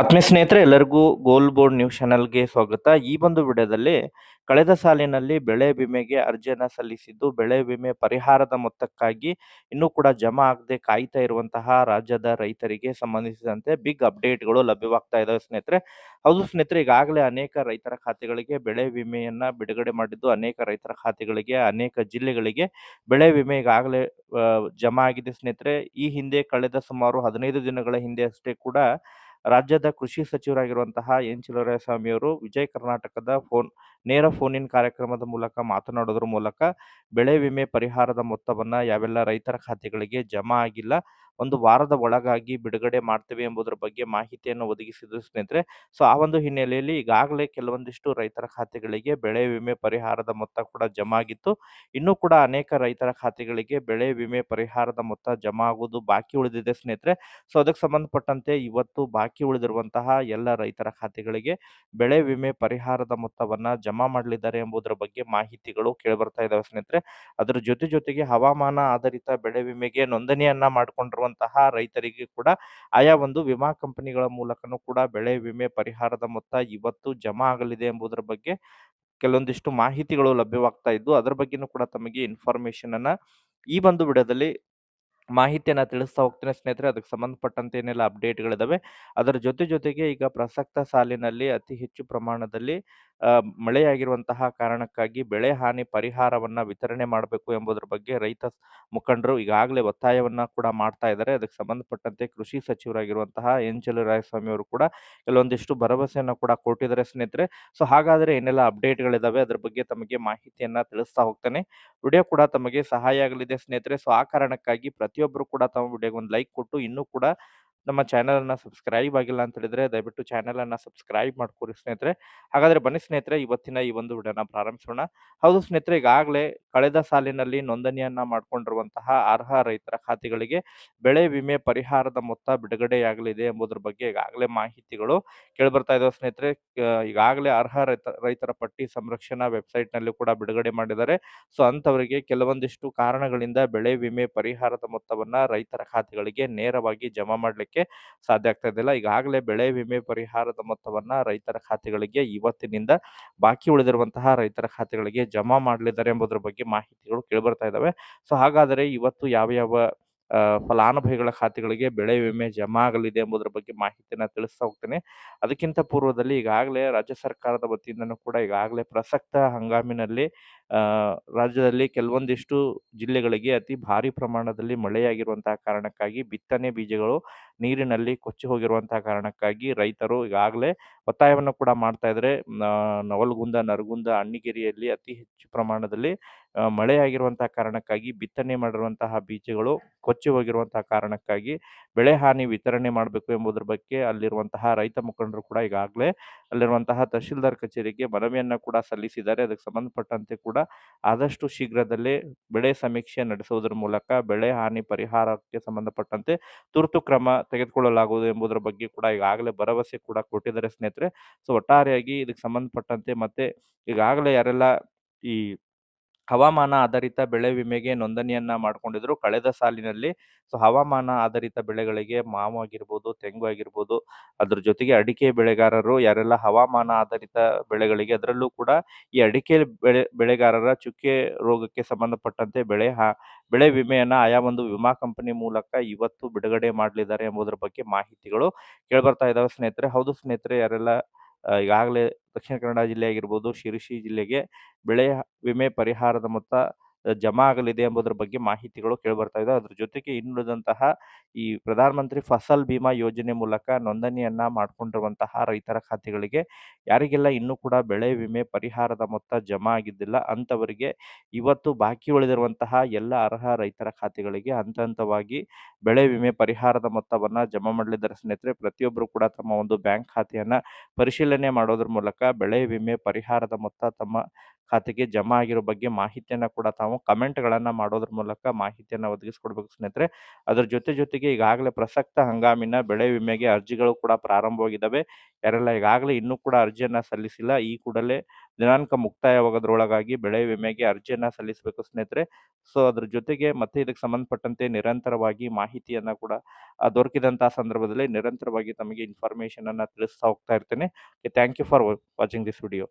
ಆತ್ಮೀಯ ಸ್ನೇಹಿತರೆ, ಎಲ್ಲರಿಗೂ ಗೋಲ್ ಬೋರ್ಡ್ ನ್ಯೂಸ್ ಚಾನೆಲ್ಗೆ ಸ್ವಾಗತ. ಈ ಒಂದು ವಿಡಿಯೋದಲ್ಲಿ ಕಳೆದ ಸಾಲಿನಲ್ಲಿ ಬೆಳೆ ವಿಮೆಗೆ ಅರ್ಜಿಯನ್ನು ಸಲ್ಲಿಸಿದ್ದು, ಬೆಳೆ ವಿಮೆ ಪರಿಹಾರದ ಮೊತ್ತಕ್ಕಾಗಿ ಇನ್ನೂ ಕೂಡ ಜಮಾ ಆಗದೆ ಕಾಯ್ತಾ ಇರುವಂತಹ ರಾಜ್ಯದ ರೈತರಿಗೆ ಸಂಬಂಧಿಸಿದಂತೆ ಬಿಗ್ ಅಪ್ಡೇಟ್ಗಳು ಲಭ್ಯವಾಗ್ತಾ ಇದ್ದಾವೆ ಸ್ನೇಹಿತರೆ. ಹೌದು ಸ್ನೇಹಿತರೆ, ಈಗಾಗಲೇ ಅನೇಕ ರೈತರ ಖಾತೆಗಳಿಗೆ ಬೆಳೆ ವಿಮೆಯನ್ನು ಬಿಡುಗಡೆ ಮಾಡಿದ್ದು, ಅನೇಕ ರೈತರ ಖಾತೆಗಳಿಗೆ, ಅನೇಕ ಜಿಲ್ಲೆಗಳಿಗೆ ಬೆಳೆ ವಿಮೆ ಈಗಾಗಲೇ ಜಮಾ ಆಗಿದೆ ಸ್ನೇಹಿತರೆ. ಈ ಹಿಂದೆ ಕಳೆದ ಸುಮಾರು ಹದಿನೈದು ದಿನಗಳ ಹಿಂದೆ ಅಷ್ಟೇ ಕೂಡ ರಾಜ್ಯದ ಕೃಷಿ ಸಚಿವರಾಗಿರುವಂತಹ ಎನ್ ಅವರು ವಿಜಯ ಕರ್ನಾಟಕದ ಫೋನ್, ನೇರ ಫೋನ್ ಇನ್ ಕಾರ್ಯಕ್ರಮದ ಮೂಲಕ ಮಾತನಾಡೋದ್ರ ಮೂಲಕ ಬೆಳೆ ವಿಮೆ ಪರಿಹಾರದ ಮೊತ್ತವನ್ನು ಯಾವೆಲ್ಲ ರೈತರ ಖಾತೆಗಳಿಗೆ ಜಮಾ ಆಗಿಲ್ಲ ಒಂದು ವಾರದ ಒಳಗಾಗಿ ಬಿಡುಗಡೆ ಮಾಡ್ತೇವೆ ಎಂಬುದರ ಬಗ್ಗೆ ಮಾಹಿತಿಯನ್ನು ಒದಗಿಸಿದ್ರು ಸ್ನೇಹಿತರೆ. ಸೊ, ಆ ಒಂದು ಹಿನ್ನೆಲೆಯಲ್ಲಿ ಈಗಾಗಲೇ ಕೆಲವೊಂದಿಷ್ಟು ರೈತರ ಖಾತೆಗಳಿಗೆ ಬೆಳೆ ವಿಮೆ ಪರಿಹಾರದ ಮೊತ್ತ ಕೂಡ ಜಮಾ ಆಗಿತ್ತು. ಇನ್ನೂ ಕೂಡ ಅನೇಕ ರೈತರ ಖಾತೆಗಳಿಗೆ ಬೆಳೆ ವಿಮೆ ಪರಿಹಾರದ ಮೊತ್ತ ಜಮಾ ಆಗುವುದು ಬಾಕಿ ಉಳಿದಿದೆ ಸ್ನೇಹಿತರೆ. ಸೊ, ಅದಕ್ಕೆ ಸಂಬಂಧಪಟ್ಟಂತೆ ಇವತ್ತು ಬಾಕಿ ಉಳಿದಿರುವಂತಹ ಎಲ್ಲ ರೈತರ ಖಾತೆಗಳಿಗೆ ಬೆಳೆ ವಿಮೆ ಪರಿಹಾರದ ಮೊತ್ತವನ್ನ ಜಮಾ ಮಾಡಲಿದ್ದಾರೆ ಎಂಬುದರ ಬಗ್ಗೆ ಮಾಹಿತಿಗಳು ಕೇಳಿ ಬರ್ತಾ ಇದಾವೆ ಸ್ನೇಹಿತರೆ. ಅದರ ಜೊತೆ ಜೊತೆಗೆ ಹವಾಮಾನ ಆಧಾರಿತ ಬೆಳೆ ವಿಮೆಗೆ ನೋಂದಣಿಯನ್ನ ಮಾಡಿಕೊಂಡಿರುವಂತಹ ರೈತರಿಗೆ ಕೂಡ ಆಯಾ ಒಂದು ವಿಮಾ ಕಂಪನಿಗಳ ಮೂಲಕನೂ ಕೂಡ ಬೆಳೆ ವಿಮೆ ಪರಿಹಾರದ ಮೊತ್ತ ಇವತ್ತು ಜಮಾ ಆಗಲಿದೆ ಎಂಬುದರ ಬಗ್ಗೆ ಕೆಲವೊಂದಿಷ್ಟು ಮಾಹಿತಿಗಳು ಲಭ್ಯವಾಗ್ತಾ ಇದ್ದು, ಅದರ ಬಗ್ಗೆನೂ ಕೂಡ ತಮಗೆ ಇನ್ಫಾರ್ಮೇಶನ್ ಅನ್ನ ಈ ಒಂದು ವಿಡಿಯೋದಲ್ಲಿ ಮಾಹಿತಿಯನ್ನ ತಿಳಿಸ್ತಾ ಹೋಗ್ತೇನೆ ಸ್ನೇಹಿತರೆ. ಅದಕ್ಕೆ ಸಂಬಂಧಪಟ್ಟಂತೆ ಏನೆಲ್ಲ ಅಪ್ಡೇಟ್ಗಳಿದಾವೆ, ಅದರ ಜೊತೆ ಜೊತೆಗೆ ಈಗ ಪ್ರಸಕ್ತ ಸಾಲಿನಲ್ಲಿ ಅತಿ ಹೆಚ್ಚು ಪ್ರಮಾಣದಲ್ಲಿ ಮಳೆಯಾಗಿರುವಂತಹ ಕಾರಣಕ್ಕಾಗಿ ಬೆಳೆ ಹಾನಿ ಪರಿಹಾರವನ್ನ ವಿತರಣೆ ಮಾಡಬೇಕು ಎಂಬುದರ ಬಗ್ಗೆ ರೈತ ಮುಖಂಡರು ಈಗಾಗಲೇ ಒತ್ತಾಯವನ್ನ ಕೂಡ ಮಾಡ್ತಾ ಇದ್ದಾರೆ. ಅದಕ್ಕೆ ಸಂಬಂಧಪಟ್ಟಂತೆ ಕೃಷಿ ಸಚಿವರಾಗಿರುವಂತಹ ಎನ್ ಚೆಲುವರಾಯಸ್ವಾಮಿ ಅವರು ಕೂಡ ಕೆಲವೊಂದಿಷ್ಟು ಭರವಸೆಯನ್ನ ಕೂಡ ಕೊಟ್ಟಿದ್ದಾರೆ ಸ್ನೇಹಿತರೆ. ಸೊ, ಹಾಗಾದ್ರೆ ಏನೆಲ್ಲ ಅಪ್ಡೇಟ್ಗಳಿದಾವೆ. ಅದ್ರ ಬಗ್ಗೆ ತಮಗೆ ಮಾಹಿತಿಯನ್ನ ತಿಳಿಸ್ತಾ ಹೋಗ್ತೇನೆ. ವಿಡಿಯೋ ಕೂಡ ತಮಗೆ ಸಹಾಯ ಆಗಲಿದೆ ಸ್ನೇಹಿತರೆ. ಸೊ, ಆ ಕಾರಣಕ್ಕಾಗಿ ಪ್ರತಿಯೊಬ್ಬರು ಕೂಡ ತಮ್ಮ ವಿಡಿಯೋಗೆ ಒಂದು ಲೈಕ್ ಕೊಟ್ಟು ಇನ್ನೂ ಕೂಡ ನಮ್ಮ ಚಾನೆಲ್ ಅನ್ನ ಸಬ್ಸ್ಕ್ರೈಬ್ ಆಗಿಲ್ಲ ಅಂತ ಹೇಳಿದ್ರೆ, ದಯವಿಟ್ಟು ಚಾನೆಲ್ ಅನ್ನ ಸಬ್ಸ್ಕ್ರೈಬ್ ಮಾಡ್ಕೊರಿ ಸ್ನೇಹಿತರೆ. ಹಾಗಾದ್ರೆ ಬನ್ನಿ ಸ್ನೇಹಿತರೆ, ಇವತ್ತಿನ ಈ ಒಂದು ವಿಡಿಯೋನ ಪ್ರಾರಂಭಿಸೋಣ. ಹೌದು ಸ್ನೇಹಿತರೆ, ಈಗಾಗಲೇ ಕಳೆದ ಸಾಲಿನಲ್ಲಿ ನೋಂದಣಿಯನ್ನ ಮಾಡಿಕೊಂಡಿರುವಂತಹ ಅರ್ಹ ರೈತರ ಖಾತೆಗಳಿಗೆ ಬೆಳೆ ವಿಮೆ ಪರಿಹಾರದ ಮೊತ್ತ ಬಿಡುಗಡೆಯಾಗಲಿದೆ ಎಂಬುದರ ಬಗ್ಗೆ ಈಗಾಗಲೇ ಮಾಹಿತಿಗಳು ಕೇಳಿಬರ್ತಾ ಇದಾವೆ ಸ್ನೇಹಿತರೆ. ಈಗಾಗಲೇ ಅರ್ಹ ರೈತ, ರೈತರ ಪಟ್ಟಿ ಸಂರಕ್ಷಣಾ ವೆಬ್ಸೈಟ್ನಲ್ಲಿ ಕೂಡ ಬಿಡುಗಡೆ ಮಾಡಿದ್ದಾರೆ. ಸೊ, ಅಂಥವರಿಗೆ ಕೆಲವೊಂದಿಷ್ಟು ಕಾರಣಗಳಿಂದ ಬೆಳೆ ವಿಮೆ ಪರಿಹಾರದ ಮೊತ್ತವನ್ನ ರೈತರ ಖಾತೆಗಳಿಗೆ ನೇರವಾಗಿ ಜಮಾ ಮಾಡಲಿಕ್ಕೆ ಸಾಧ್ಯ ಆಗ್ತಾ ಇದ್ದಿಲ್ಲ. ಈಗಾಗಲೇ ಬೆಳೆ ವಿಮೆ ಪರಿಹಾರದ ಮೊತ್ತವನ್ನ ರೈತರ ಖಾತೆಗಳಿಗೆ ಇವತ್ತಿನಿಂದ ಬಾಕಿ ಉಳಿದಿರುವಂತಹ ರೈತರ ಖಾತೆಗಳಿಗೆ ಜಮಾ ಮಾಡಲಿದ್ದಾರೆ ಎಂಬುದರ ಬಗ್ಗೆ ಮಾಹಿತಿಗಳು ಕೇಳಿಬರ್ತಾ ಇದ್ದಾವೆ ಸೊ, ಹಾಗಾದರೆ ಇವತ್ತು ಯಾವ ಯಾವ ಫಲಾನುಭವಿಗಳ ಖಾತೆಗಳಿಗೆ ಬೆಳೆ ವಿಮೆ ಜಮಾ ಆಗಲಿದೆ ಎಂಬುದರ ಬಗ್ಗೆ ಮಾಹಿತಿಯನ್ನ ತಿಳಿಸ್ತಾ ಹೋಗ್ತೇನೆ. ಅದಕ್ಕಿಂತ ಪೂರ್ವದಲ್ಲಿ ಈಗಾಗಲೇ ರಾಜ್ಯ ಸರ್ಕಾರದ ವತಿಯಿಂದನೂ ಕೂಡ ಈಗಾಗಲೇ ಪ್ರಸಕ್ತ ಹಂಗಾಮಿನಲ್ಲಿ ರಾಜ್ಯದಲ್ಲಿ ಕೆಲವೊಂದಿಷ್ಟು ಜಿಲ್ಲೆಗಳಿಗೆ ಅತಿ ಭಾರಿ ಪ್ರಮಾಣದಲ್ಲಿ ಮಳೆಯಾಗಿರುವಂತಹ ಕಾರಣಕ್ಕಾಗಿ ಬಿತ್ತನೆ ಬೀಜಗಳು ನೀರಿನಲ್ಲಿ ಕೊಚ್ಚಿ ಹೋಗಿರುವಂತಹ ಕಾರಣಕ್ಕಾಗಿ ರೈತರು ಈಗಾಗಲೇ ಒತ್ತಾಯವನ್ನು ಕೂಡ ಮಾಡ್ತಾ ಇದ್ದಾರೆ. ನ- ನವಲಗುಂದ, ನರಗುಂದ, ಅಣ್ಣಿಗೇರಿಯಲ್ಲಿ ಅತಿ ಹೆಚ್ಚು ಪ್ರಮಾಣದಲ್ಲಿ ಮಳೆಯಾಗಿರುವಂತಹ ಕಾರಣಕ್ಕಾಗಿ ಬಿತ್ತನೆ ಮಾಡಿರುವಂತಹ ಬೀಜಗಳು ಕೊಚ್ಚಿ ಹೋಗಿರುವಂತಹ ಕಾರಣಕ್ಕಾಗಿ ಬೆಳೆ ಹಾನಿ ವಿತರಣೆ ಮಾಡಬೇಕು ಎಂಬುದರ ಬಗ್ಗೆ ಅಲ್ಲಿರುವಂತಹ ರೈತ ಮುಖಂಡರು ಕೂಡ ಈಗಾಗಲೇ ಅಲ್ಲಿರುವಂತಹ ತಹಶೀಲ್ದಾರ್ ಕಚೇರಿಗೆ ಮನವಿಯನ್ನು ಕೂಡ ಸಲ್ಲಿಸಿದ್ದಾರೆ. ಅದಕ್ಕೆ ಸಂಬಂಧಪಟ್ಟಂತೆ ಕೂಡ ಆದಷ್ಟು ಶೀಘ್ರದಲ್ಲೇ ಬೆಳೆ ಸಮೀಕ್ಷೆ ನಡೆಸುವುದರ ಮೂಲಕ ಬೆಳೆ ಹಾನಿ ಪರಿಹಾರಕ್ಕೆ ಸಂಬಂಧಪಟ್ಟಂತೆ ತುರ್ತು ಕ್ರಮ ತೆಗೆದುಕೊಳ್ಳಲಾಗುವುದು ಎಂಬುದರ ಬಗ್ಗೆ ಕೂಡ ಈಗಾಗಲೇ ಭರವಸೆ ಕೂಡ ಕೊಟ್ಟಿದ್ದಾರೆ ಸ್ನೇಹಿತರೆ. ಸೊ, ಒಟ್ಟಾರೆಯಾಗಿ ಇದಕ್ಕೆ ಸಂಬಂಧಪಟ್ಟಂತೆ ಮತ್ತೆ ಈಗಾಗಲೇ ಯಾರೆಲ್ಲ ಈ ಹವಾಮಾನ ಆಧಾರಿತ ಬೆಳೆ ವಿಮೆಗೆ ನೋಂದಣಿಯನ್ನ ಮಾಡ್ಕೊಂಡಿದ್ರು. ಕಳೆದ ಸಾಲಿನಲ್ಲಿ ಸೊ, ಹವಾಮಾನ ಆಧಾರಿತ ಬೆಳೆಗಳಿಗೆ ಮಾವು ಆಗಿರ್ಬೋದು, ತೆಂಗು ಆಗಿರ್ಬೋದು, ಅದ್ರ ಜೊತೆಗೆ ಅಡಿಕೆ ಬೆಳೆಗಾರರು, ಯಾರೆಲ್ಲ ಹವಾಮಾನ ಆಧಾರಿತ ಬೆಳೆಗಳಿಗೆ ಅದರಲ್ಲೂ ಕೂಡ ಈ ಅಡಿಕೆ ಬೆಳೆ, ಬೆಳೆಗಾರರ ಚುಕ್ಕೆ ರೋಗಕ್ಕೆ ಸಂಬಂಧಪಟ್ಟಂತೆ ಬೆಳೆ ಹಾ, ಬೆಳೆ ವಿಮೆಯನ್ನ ಆಯಾ ಒಂದು ವಿಮಾ ಕಂಪನಿ ಮೂಲಕ ಇವತ್ತು ಬಿಡುಗಡೆ ಮಾಡಲಿದ್ದಾರೆ ಎಂಬುದರ ಬಗ್ಗೆ ಮಾಹಿತಿಗಳು ಕೇಳ್ಬರ್ತಾ ಇದಾವೆ ಸ್ನೇಹಿತರೆ. ಹೌದು ಸ್ನೇಹಿತರೆ, ಯಾರೆಲ್ಲ ಈಗಾಗಲೇ ದಕ್ಷಿಣ ಕನ್ನಡ ಜಿಲ್ಲೆ ಆಗಿರ್ಬೋದು ಶಿರಸಿ ಜಿಲ್ಲೆಗೆ ಬೆಳೆ ವಿಮೆ ಪರಿಹಾರದ ಮೊತ್ತ ಜಮಾ ಆಗಲಿದೆ ಎಂಬುದರ ಬಗ್ಗೆ ಮಾಹಿತಿಗಳು ಕೇಳಿಬರ್ತಾ ಇದೆ ಅದ್ರ ಜೊತೆಗೆ ಇನ್ನುಳಿದಂತಹ ಈ ಪ್ರಧಾನಮಂತ್ರಿ ಫಸಲ್ ಬಿಮಾ ಯೋಜನೆ ಮೂಲಕ ನೋಂದಣಿಯನ್ನ ಮಾಡಿಕೊಂಡಿರುವಂತಹ ರೈತರ ಖಾತೆಗಳಿಗೆ ಯಾರಿಗೆಲ್ಲ ಇನ್ನೂ ಕೂಡ ಬೆಳೆ ವಿಮೆ ಪರಿಹಾರದ ಮೊತ್ತ ಜಮಾ ಆಗಿದ್ದಿಲ್ಲ, ಅಂಥವರಿಗೆ ಇವತ್ತು ಬಾಕಿ ಉಳಿದಿರುವಂತಹ ಎಲ್ಲ ಅರ್ಹ ರೈತರ ಖಾತೆಗಳಿಗೆ ಹಂತ ಹಂತವಾಗಿ ಬೆಳೆ ವಿಮೆ ಪರಿಹಾರದ ಮೊತ್ತವನ್ನ ಜಮಾ ಮಾಡಲಿದ್ದಾರೆ. ಸ್ನೇಹಿತರೆ ಪ್ರತಿಯೊಬ್ಬರು ಕೂಡ ತಮ್ಮ ಒಂದು ಬ್ಯಾಂಕ್ ಖಾತೆಯನ್ನ ಪರಿಶೀಲನೆ ಮಾಡೋದ್ರ ಮೂಲಕ ಬೆಳೆ ವಿಮೆ ಪರಿಹಾರದ ಮೊತ್ತ ತಮ್ಮ ಖಾತೆಗೆ ಜಮಾ ಆಗಿರೋ ಬಗ್ಗೆ ಮಾಹಿತಿಯನ್ನ ಕೂಡ ತಾವು ನಾವು ಕಮೆಂಟ್ಗಳನ್ನು ಮಾಡೋದ್ರ ಮೂಲಕ ಮಾಹಿತಿಯನ್ನು ಒದಗಿಸ್ಕೊಡ್ಬೇಕು ಸ್ನೇಹಿತರೆ. ಅದರ ಜೊತೆ ಜೊತೆಗೆ ಈಗಾಗಲೇ ಪ್ರಸಕ್ತ ಹಂಗಾಮಿನ ಬೆಳೆ ವಿಮೆಗೆ ಅರ್ಜಿಗಳು ಕೂಡ ಪ್ರಾರಂಭವಾಗಿದ್ದಾವೆ ಯಾರೆಲ್ಲ ಈಗಾಗಲೇ ಇನ್ನೂ ಕೂಡ ಅರ್ಜಿಯನ್ನು ಸಲ್ಲಿಸಿಲ್ಲ, ಈ ಕೂಡಲೇ ದಿನಾಂಕ ಮುಕ್ತಾಯವಾಗೋದ್ರೊಳಗಾಗಿ ಬೆಳೆ ವಿಮೆಗೆ ಅರ್ಜಿಯನ್ನು ಸಲ್ಲಿಸಬೇಕು ಸ್ನೇಹಿತರೆ. ಸೊ, ಅದ್ರ ಜೊತೆಗೆ ಮತ್ತೆ ಇದಕ್ಕೆ ಸಂಬಂಧಪಟ್ಟಂತೆ ನಿರಂತರವಾಗಿ ಮಾಹಿತಿಯನ್ನು ಕೂಡ ದೊರಕಿದಂತಹ ಸಂದರ್ಭದಲ್ಲಿ ನಿರಂತರವಾಗಿ ತಮಗೆ ಇನ್ಫಾರ್ಮೇಷನನ್ನು ಅನ್ನ ತಿಳಿಸ್ತಾ ಹೋಗ್ತಾ ಇರ್ತೇನೆ. Thank you for watching this video